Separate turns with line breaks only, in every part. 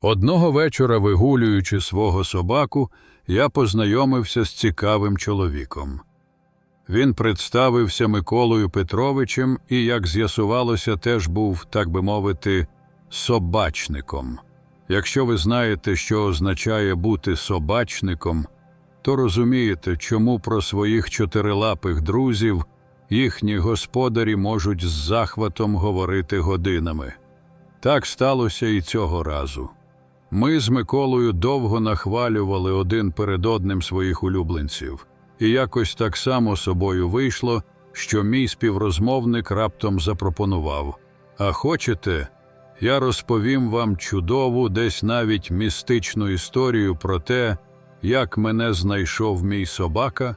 Одного вечора, вигулюючи свого собаку, я познайомився з цікавим чоловіком. Він представився Миколою Петровичем і, як з'ясувалося, теж був, так би мовити, собачником. Якщо ви знаєте, що означає бути собачником, то розумієте, чому про своїх чотирилапих друзів їхні господарі можуть з захватом говорити годинами. Так сталося і цього разу. Ми з Миколою довго нахвалювали один перед одним своїх улюбленців, і якось так само собою вийшло, що мій співрозмовник раптом запропонував: А хочете, я розповім вам чудову, десь навіть містичну історію про те, як мене знайшов мій собака.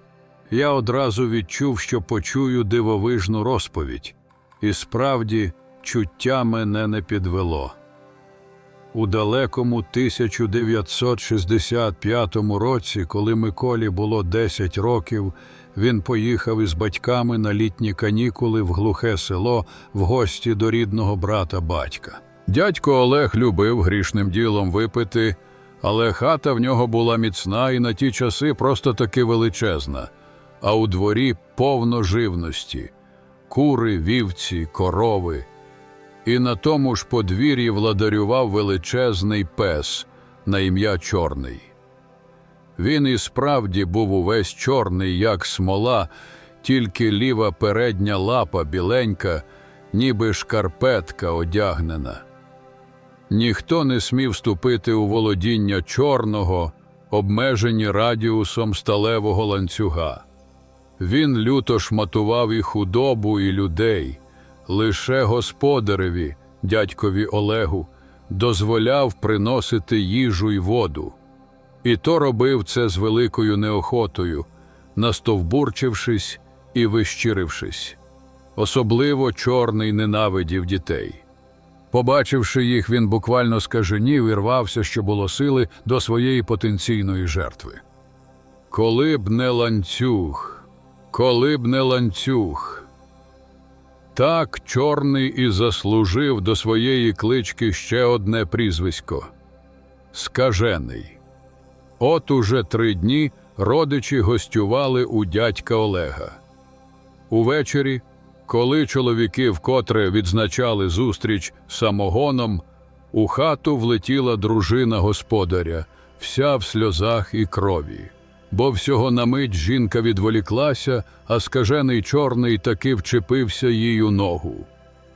Я одразу відчув, що почую дивовижну розповідь, і справді чуття мене не підвело. У далекому 1965 році, коли Миколі було 10 років, він поїхав із батьками на літні канікули в глухе село в гості до рідного брата батька. Дядько Олег любив грішним ділом випити, але хата в нього була міцна і на ті часи просто таки величезна, а у дворі повно живності кури, вівці, корови. І на тому ж подвір'ї владарював величезний пес на ім'я Чорний. Він і справді був увесь чорний, як смола, тільки ліва передня лапа біленька, ніби шкарпетка одягнена. Ніхто не смів ступити у володіння чорного, обмежені радіусом сталевого ланцюга. Він люто шматував і худобу, і людей. Лише господареві, дядькові Олегу, дозволяв приносити їжу й воду. І то робив це з великою неохотою, настовбурчившись і вищирившись. Особливо чорний ненавидів дітей. Побачивши їх, він буквально скаженів і рвався, що було сили, до своєї потенційної жертви. Коли б не ланцюг, коли б не ланцюг. Так чорний і заслужив до своєї клички ще одне прізвисько Скажений. От уже три дні родичі гостювали у дядька Олега. Увечері, коли чоловіки вкотре відзначали зустріч самогоном, у хату влетіла дружина господаря, вся в сльозах і крові. Бо всього на мить жінка відволіклася, а скажений чорний таки вчепився їй у ногу.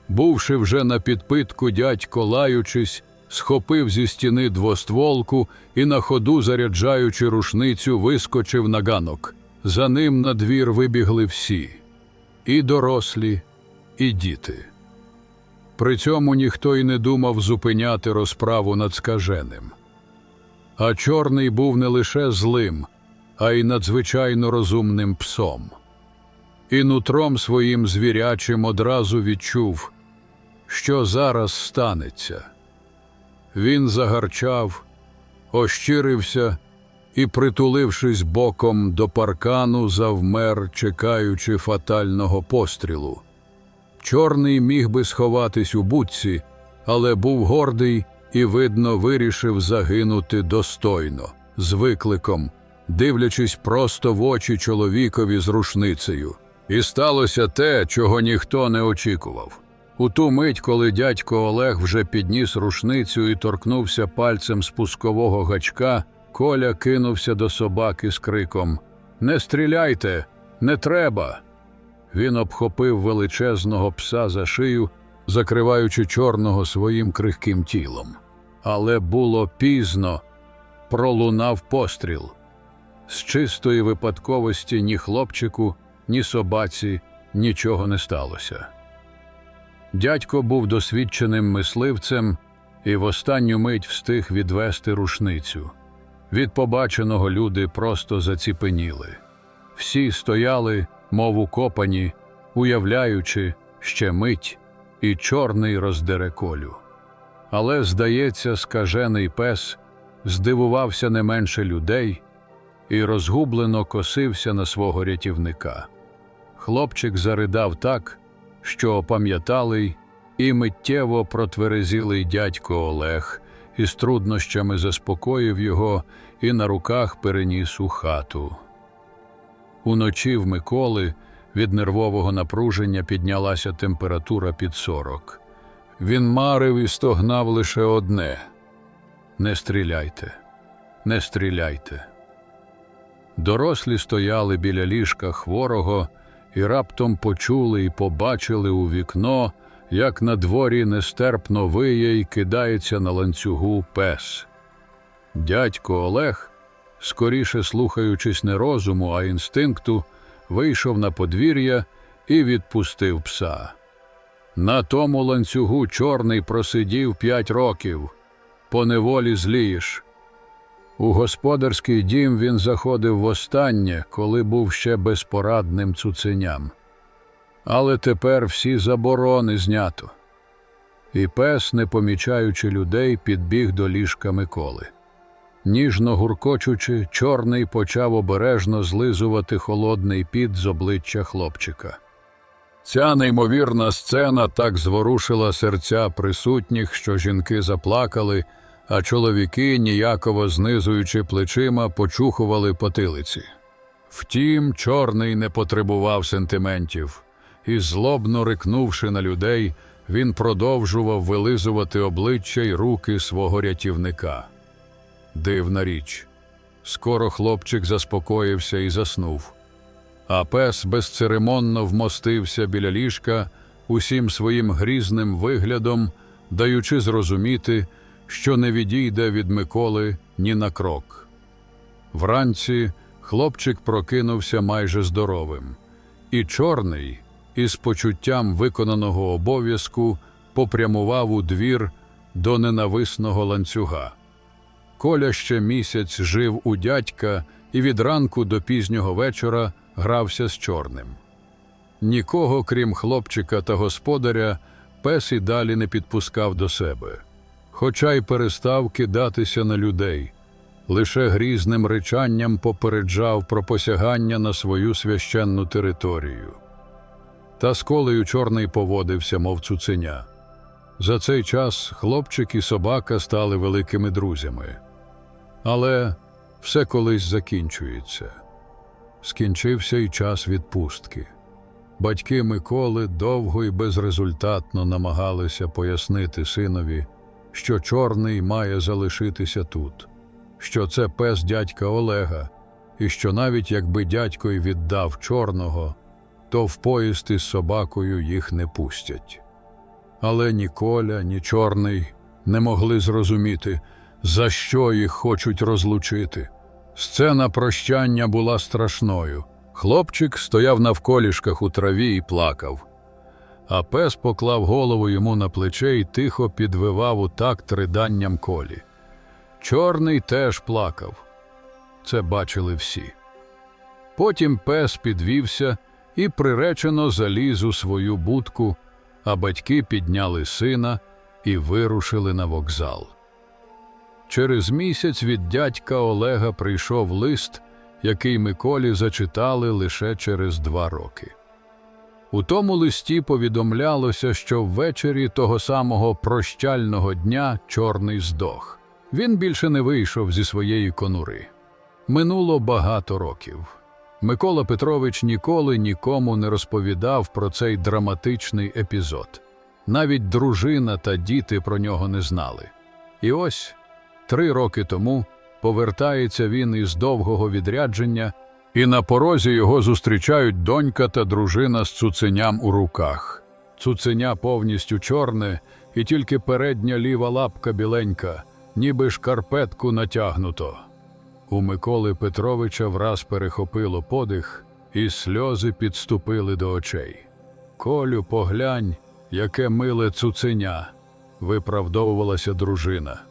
Бувши вже на підпитку, дядько, лаючись, схопив зі стіни двостволку і на ходу, заряджаючи рушницю, вискочив на ганок. За ним на двір вибігли всі і дорослі, і діти. При цьому ніхто й не думав зупиняти розправу над скаженим. А чорний був не лише злим, а й надзвичайно розумним псом. І нутром своїм звірячим одразу відчув, що зараз станеться. Він загарчав, ощирився і, притулившись боком до паркану, завмер, чекаючи фатального пострілу. Чорний міг би сховатись у будці, але був гордий і, видно, вирішив загинути достойно, з викликом, дивлячись просто в очі чоловікові з рушницею. І сталося те, чого ніхто не очікував. У ту мить, коли дядько Олег вже підніс рушницю і торкнувся пальцем спускового гачка, Коля кинувся до собаки з криком Не стріляйте, не треба. Він обхопив величезного пса за шию, закриваючи чорного своїм крихким тілом. Але було пізно, пролунав постріл. З чистої випадковості ні хлопчику, ні собаці нічого не сталося. Дядько був досвідченим мисливцем і в останню мить встиг відвести рушницю. Від побаченого люди просто заціпеніли. Всі стояли, мов укопані, уявляючи ще мить, і чорний роздере колю. Але, здається, скажений пес здивувався не менше людей і розгублено косився на свого рятівника. Хлопчик заридав так, що опам'яталий і миттєво протверезілий дядько Олег і з труднощами заспокоїв його і на руках переніс у хату. Уночі в Миколи від нервового напруження піднялася температура під сорок. Він марив і стогнав лише одне Не стріляйте, не стріляйте. Дорослі стояли біля ліжка хворого і раптом почули і побачили у вікно, як на дворі нестерпно виє і кидається на ланцюгу пес. Дядько Олег, скоріше слухаючись не розуму, а інстинкту, вийшов на подвір'я і відпустив пса. На тому ланцюгу чорний просидів п'ять років, по неволі злієш. У господарський дім він заходив востаннє, коли був ще безпорадним цуценям. Але тепер всі заборони знято. І пес, не помічаючи людей, підбіг до ліжка Миколи. Ніжно гуркочучи, чорний почав обережно злизувати холодний під з обличчя хлопчика. Ця неймовірна сцена так зворушила серця присутніх, що жінки заплакали, а чоловіки, ніяково знизуючи плечима, почухували потилиці. Втім, чорний не потребував сентиментів, і, злобно рикнувши на людей, він продовжував вилизувати обличчя й руки свого рятівника. Дивна річ. Скоро хлопчик заспокоївся і заснув. А пес безцеремонно вмостився біля ліжка усім своїм грізним виглядом, даючи зрозуміти, що не відійде від Миколи ні на крок. Вранці хлопчик прокинувся майже здоровим, і чорний, із почуттям виконаного обов'язку, попрямував у двір до ненависного ланцюга. Коля ще місяць жив у дядька і від ранку до пізнього вечора грався з чорним. Нікого, крім хлопчика та господаря, пес і далі не підпускав до себе, хоча й перестав кидатися на людей, лише грізним речанням попереджав про посягання на свою священну територію. Та з колею чорний поводився, мов цуценя. За цей час хлопчик і собака стали великими друзями. Але все колись закінчується. Скінчився й час відпустки. Батьки Миколи довго і безрезультатно намагалися пояснити синові, що чорний має залишитися тут, що це пес дядька Олега, і що навіть якби дядько й віддав чорного, то в поїзд із собакою їх не пустять. Але ні Коля, ні чорний не могли зрозуміти, за що їх хочуть розлучити. Сцена прощання була страшною. Хлопчик стояв навколішках у траві і плакав, а пес поклав голову йому на плече і тихо підвивав у такт риданням колі. Чорний теж плакав. Це бачили всі. Потім пес підвівся і приречено заліз у свою будку, а батьки підняли сина і вирушили на вокзал. Через місяць від дядька Олега прийшов лист, який Миколі зачитали лише через два роки. У тому листі повідомлялося, що ввечері того самого прощального дня чорний здох. Він більше не вийшов зі своєї конури. Минуло багато років. Микола Петрович ніколи нікому не розповідав про цей драматичний епізод. Навіть дружина та діти про нього не знали. І ось Три роки тому повертається він із довгого відрядження, і на порозі його зустрічають донька та дружина з цуценям у руках. Цуценя повністю чорне, і тільки передня ліва лапка біленька, ніби шкарпетку натягнуто. У Миколи Петровича враз перехопило подих, і сльози підступили до очей. Колю, поглянь, яке миле цуценя, виправдовувалася дружина.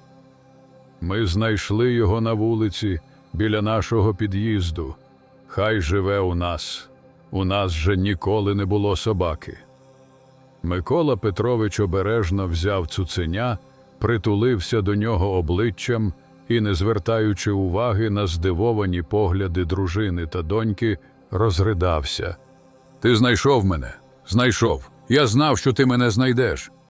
Ми знайшли його на вулиці біля нашого під'їзду. Хай живе у нас. У нас же ніколи не було собаки. Микола Петрович обережно взяв цуценя, притулився до нього обличчям і, не звертаючи уваги на здивовані погляди дружини та доньки, розридався. Ти знайшов мене, знайшов. Я знав, що ти мене знайдеш.